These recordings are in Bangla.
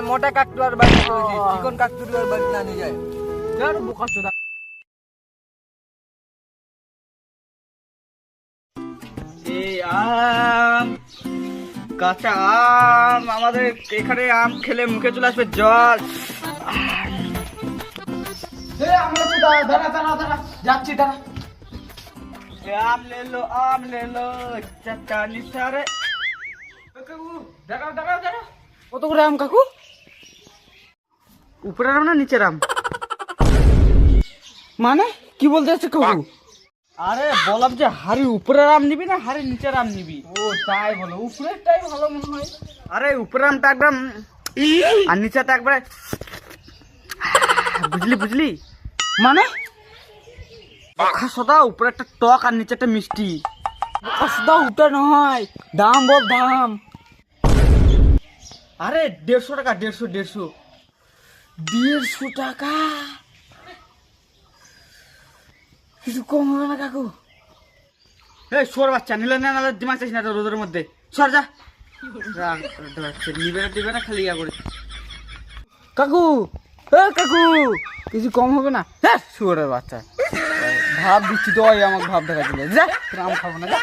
মোটা যায় আম, কাঁচা আম, আমাদের এখানে আম খেলে মুখে চলে আসবে জল। যাচ্ছি, দাঁড়া। আম লে লো আম লে লো চটানি সারে কাকু দাঁড়াও দাঁড়াও দাঁড়াও কত করে আম কাকু? উপরে আম না নিচে আম? মানে? কি বলতে চাচ্ছ কাকু? আরে বললাম যে হাড়ি উপরের আম নিবি না হাড়ি নিচের আম নিবি? ও তাই বলো উপরেরটাই ভালো মনে হয়। আরে উপরের আমটা একদম আর নিচেরটা একবারে বুঝলি বুঝলি? মানে? সদা উপরে একটা টক আর নিচে একটা মিষ্টি। কসদা উঠে নয় দাম বল দাম। আরে দেড়শো টাকা দেড়শো দেড়শো। দেড়শো টাকা? কিছু কম হবে না কাকু। এই সোর বাচ্চা নিলে না নাহলে দিমাগ চাইছি না তো রোদের মধ্যে। সর যা। নিবে না দিবে না খালি ইয়া করে কাকু এ কাকু কিছু কম হবে না। হ্যাঁ শুয়ারের বাচ্চা। ভাব দিচ্ছি তো আমাকে ভাব দেখা দিলে যা আম খাব না যা।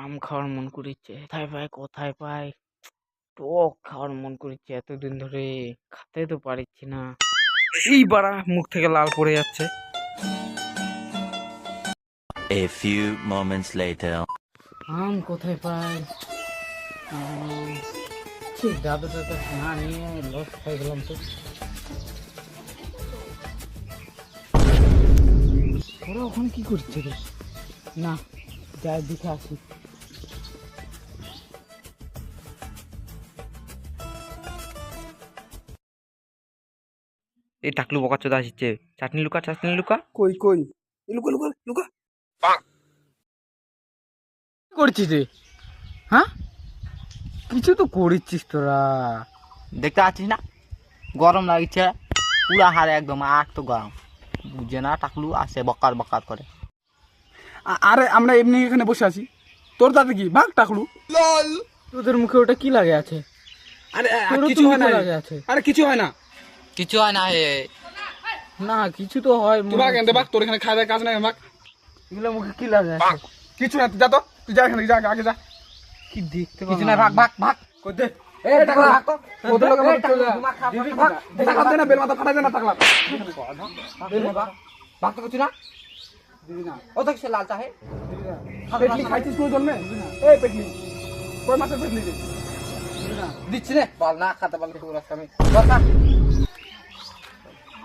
আম খাওয়ার মন করিচ্ছে। কোথায় পাই কোথায় পাই টক খাওয়ার মন করিচ্ছে এতদিন ধরে খেতে তো পারিচ্ছি না। এই বাড়া মুখ থেকে লাল পড়ে যাচ্ছে। A few moments later. আম কোথায় পাই আম, ছি, দাদু দাদা না নিয়ে লস খাই গেলাম তো। ওরা ওখানে কি করছে রে? না যাই দেখে আসি। এই টাকলু বকা চোদা আসছে। চাটনি লুকা চাটনি লুকা? কই কই? লুকা লুকা লুকা। কি করছিস রে? হ্যাঁ? কিছু তো করিচ্ছিস তোরা। দেখতে পাচ্ছিস না? গরম লাগছে। পুরা হারে একদম আগ তো গরম। বুঝে না টাকলু আসে বকার বকার করে। আরে আমরা এমনি এখানে বসে আছি। তোর তাতে কি? ভাগ টাকলু। তোদের মুখে ওটা কি লাগে আছে? আরে কিছু হয় না। লাগে আছে। আরে কিছু হয় না। কিছু হয় না হে না কিছু তো হয় তুই ভাগ এনতে ভাগ। তোর এখানে খাওয়া কাজ নাই ভাগ। এগুলো মুখে কি লাগে আছে? কিছু না তুই যা তো। তুই যা এখানে যা আগে যা। কি দেখতে কিছু না ভাগ ভাগ ভাগ। টাকা দে। ফাটাই দে না তো কিছু ও তো সে লাল চাহে পেটলি খাইছিস কোনো জন্মে এই পেটলি। কই মাছের পেটলি দিচ্ছি রে বল না খাতে বল রাখছি আমি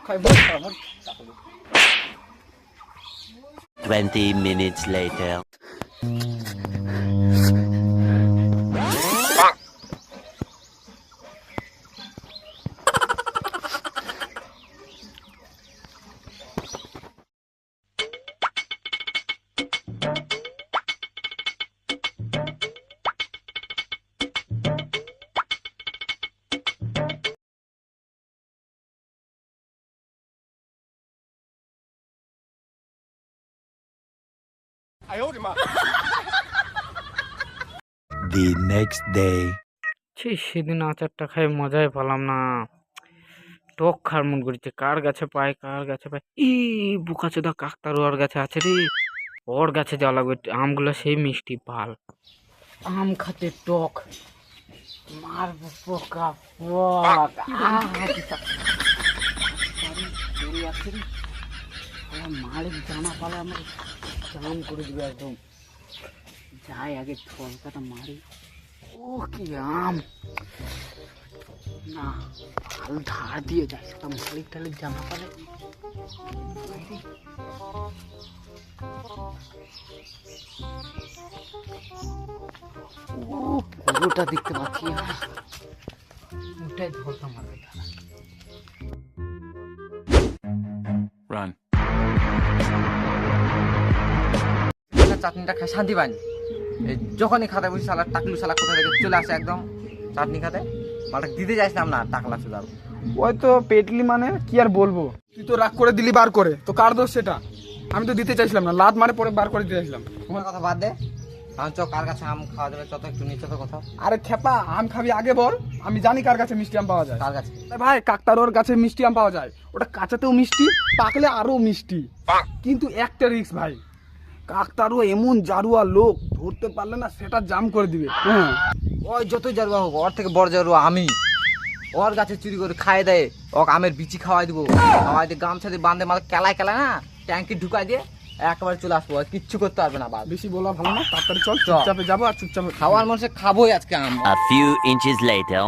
খাই বল। 20 minutes later. The next day. ছি সেদিন আচারটা খাই মজাই পেলাম না। টক খার মন করছে। কার গাছে পায় কার গাছে পায় ই বুকা চোদা কাকতার ওর গাছে আছে রে। ওর গাছে যাওয়া লাগবে আমগুলো সেই মিষ্টি পাল। আম খাতে টক। মারবো পোকা পক মালিক জানা পালে আমাকে চান করে দিবে একদম। যাই আগে ঠলকাটা মারি। ও, কি আম। না ভালো ধার দিয়ে যাই সেটা মালিক টালিক জানা পালে ও, পুরোটা দেখতে পাচ্ছি। ওটাই ধরতাম আগে Run. চাটনিটা খাই শান্তি পাইনি এই যখনই খাতে বসি সালা টাকলু সালা কোথা থেকে চলে আসে একদম চাটনি খাতে? মালটা দিতে যাইছিলাম না টাকলা চুদাল ওই তো পেটলি মানে কি আর বলব? তুই তো রাগ করে দিলি বার করে তো কার দোষ সেটা? আমি তো দিতে চাইছিলাম না লাত মারে পরে বার করে দিতে চাইছিলাম। তোমার কথা বাদ দে। এখন চ কার কাছে আম খাওয়া যাবে চত একটু নিচে তো কথা আরে খেপা আম খাবি আগে বল আমি জানি কার কাছে মিষ্টি আম পাওয়া যায়। কার কাছে? ভাই কাকতারোর কাছে মিষ্টি আম পাওয়া যায়। ওটা কাঁচাতেও মিষ্টি পাকলে আরও মিষ্টি। কিন্তু একটা রিক্স ভাই কাকতারও এমন জারুয়া লোক ধরতে পারলে না সেটা জাম করে দিবে হ্যাঁ ওই যতই জারুয়া হোক ওর থেকে বড় জারুয়া আমি ওর গাছে চুরি করে খাই দেয় ওক আমের বিচি খাওয়াই দেবো খাওয়াই দিয়ে গামছা দিয়ে বাঁধে মাথা কেলায় কেলায় না ট্যাঙ্কি ঢুকাই দিয়ে একেবারে চলে আসব আর কিচ্ছু করতে পারবে না বাদ বেশি বলা ভালো না তাড়াতাড়ি চল চুপচাপে যাব আর চুপচাপে খাওয়ার মানুষে খাবোই আজকে আম A few inches later.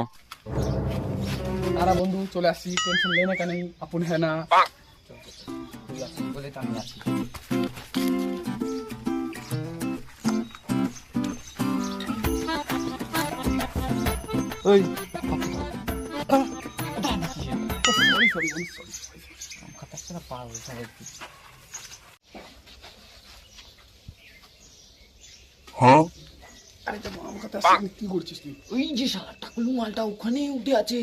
তারা বন্ধু চলে আসছি টেনশন লেনে কেন আপন হ্যাঁ না বলে আমি আছি ওই আরে আমার কথা কি করছিস তুই? ওই যে শালা টাকলু মালটা ওখানে উঠে আছে।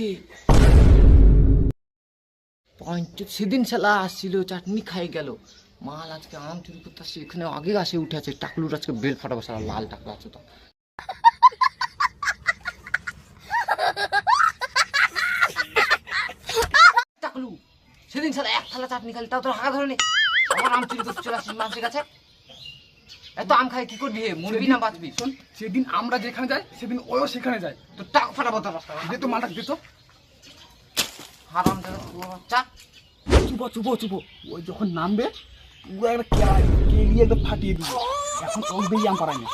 পয়েন্ট সেদিন শালা আসছিল চাটনি খাই গেল। মাল আজকে আম চুরি করতে আসছে এখানে আগে আসে উঠে আছে। টাকলুর আজকে বেল ফাটাবো শালা লাল টাকলা আছে তো টাকলু সেদিন শালা এক থালা চাটনি খালি তাও তোর হাঁকা ধরে নি আমার আম চুরি করতে চলে আসছিস মানুষের কাছে? এত আম খাই কি করবি হে? মরবি না বাঁচবি? শোন। সেদিন আমরা যেখানে যাই সেদিন ওও সেখানে যায়। তো টাক ফাটাবো তোর দে তো মালটা দে তো। হারাম চা। চুপো চুপো চুপো। ওই যখন নামবে পুরো একটা কেলা কেলিয়ে একদম ফাটিয়ে দিবে। এখন ও বেরিয়ে আম পারাই না।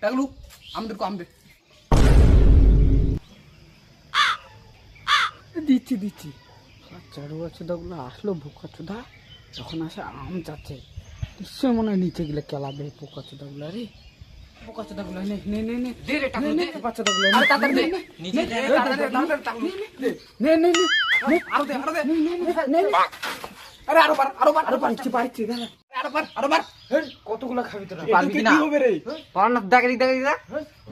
টাকলু আমাদের আম দে। দিচ্ছি দিচ্ছি। চারু চোদাগুলো আসলো বোকা চুদা যখন আসে আম চাচ্ছে নিশ্চয় মনে হয় নিচে গেলে কেলাবে পোকা চোদাগুলো রে পোকা চোদাগুলো নে নে নে নে দে রে টাকা দে পোকা চোদাগুলো নে তাড়াতাড়ি দে নিজে দে নে নে নে আরও দে আরও দে নে আরে আরও বার আরও আরও আরও বার আরও বার কতগুলো খাবি তোরা? পারবি না। কি হবে রে? পার না দেখ দেখ দেখ। দেখ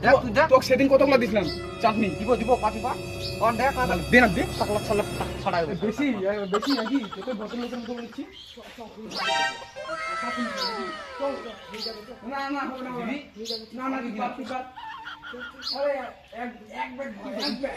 দেখ তুই দেখ। তোকে সেদিন কতগুলো দিছিলাম? চাটনি। দিব দিব পাতি পা কোন দেখ না দে না দে। টাকলা ছালা ছড়াই বেশি বেশি নাকি? তোকে বোতল বোতল মতো বলছি না না হবে না না। দিদি তুই কাট। আরে এক এক ব্যাগ এক ব্যাগ।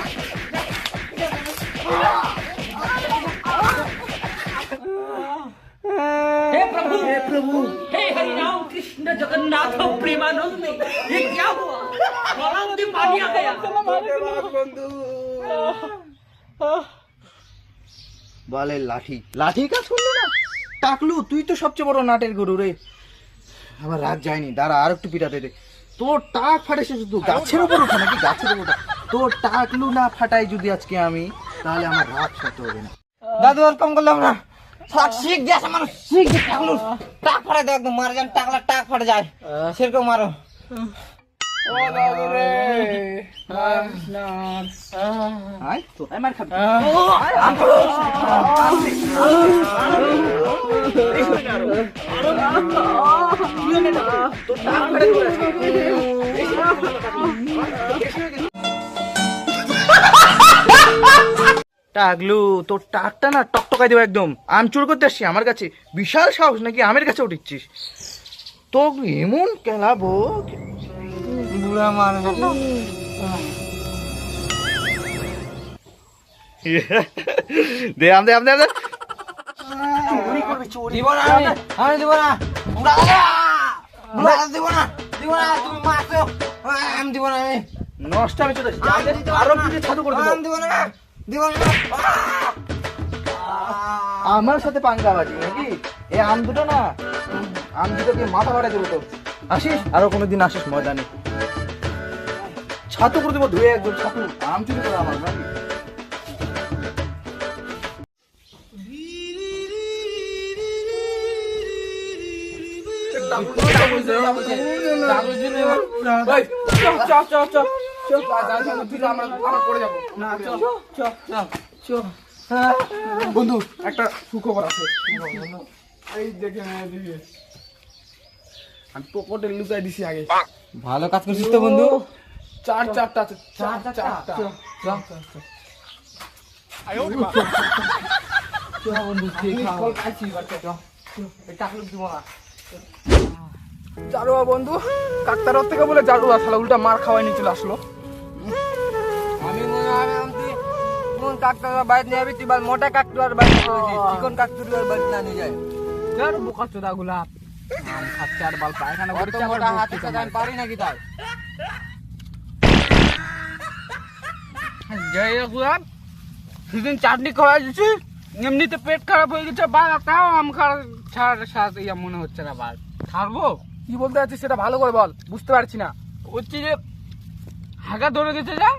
বলে লাঠি। লাঠি কাজ করল না? টাকলু তুই তো সবচেয়ে বড় নাটের গরু রে। আমার রাগ যায়নি। দাঁড়া আর একটু পিটাতে দে। তোর টাক ফাটেছে শুধু গাছের উপর ওঠে নাকি? গাছের উপর তোর টাকলু না ফাটাই যদি আজকে আমি তাহলে আমার রাগ সহ্য হবে না। দাদু আর কম করলাম না। শিখ দিয়েছে মানুষ শিখ দিয়ে টাকলু টাক ফাটাই দে একদম মারা যান টাকলা টাক ফাটে যায়। সেরকম মারো ও দাদু রে। টাগলু তোর টাকটা না টকটকাই দেবো একদম আম চুর করতে আসছি আমার কাছে বিশাল সাহস নাকি আমের কাছে উঠিচ্ছিস তো এমন কেলাবো বুড়া মার দে আম দে আম দে আম দে। দিব না আমি আমি দিব না। বুড়া বুড়া দিব না দিব না তুমি মারছো। আমি দিব না আমি। নষ্ট আমি চলে আরও কিছু ছাতু করে দেবো দিব। না দিব না আমার সাথে পাঙ্গা বাজি নাকি? এই আম দুটো না। আম দুটোকে মাথা ফাটাই দেবো তো। আসিস? আরও কোনোদিন আসিস ময়দানে ছাতু করে দেবো ধুয়ে একদম ছাতু আম চুরি করে আমার নাকি? বন্ধু একটা সুখবর আছে। এই দেখে আমি পকেটে লুকাই দিছি আগে। ভালো কাজ করছিস তো বন্ধু। চার চারটা আছে চার চারটা জারুয়া বন্ধু কাকতার থেকে বলে জারুয়া শালা উল্টা মার খাওয়াই নিয়ে চলে আসলো। আমি মনে হয় কোন কাকতার বাইরে নিয়ে যাবি তুই মোটা কাকতুয়ার বাইরে চিকন কাকতুয়ার বাইরে না নিয়ে যায় যার বোকা চোদা গুলা খাচ্ছে আর বাল পায়খানা অত মোটা হাতে আমি পারি নাকি তাই যাই হোক বাপ, সেদিন চাটনি খাওয়া দিচ্ছি এমনিতে পেট খারাপ হয়ে গেছে বা তাও আম খাওয়া ছাড়া সাথে ইয়া মনে হচ্ছে না বার ছাড়বো? কি বলতে চাচ্ছিস সেটা ভালো করে বল বুঝতে পারছি না। হচ্ছে যে হাগা ধরে গেছে যা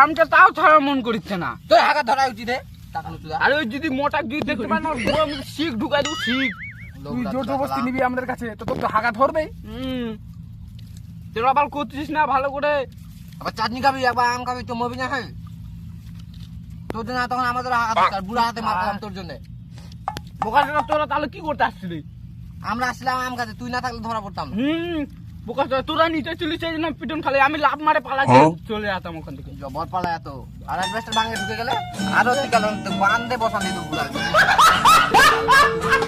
আমটা তাও ছাড়া মন করছে না। তোর হাগা ধরা উচিত আর ওই যদি মোটা যদি দেখতে পান না আমি শিখ ঢুকাই দেবো শিখ। তুই জোর জবরদস্তি নিবি আমাদের কাছে তো তোর তো হাগা ধরবেই। হুম। তোরা আবার করছিস না ভালো করে? আবার চাটনি খাবি একবার আম খাবি তো মরবি না খাই তোর জন্য তখন আমাদের হাত বুড়া হাতে মারলাম তোর জন্য। বোকা চোদা তোরা তাহলে কি করতে আসছিলি? আমরা আসলাম আম খাতে তুই না থাকলে ধরা পড়তাম। না। হুম বোকা চোদা তোরা নিচে চলিস এই জন্য পিটন খালি আমি লাভ মারে পালা চলে যেতাম ওখান থেকে। জবর পালা এত। আর অ্যাডভেস্টার ভাঙে ঢুকে গেলে আরও তুই গেল বান্ধে বসান দিত বুড়া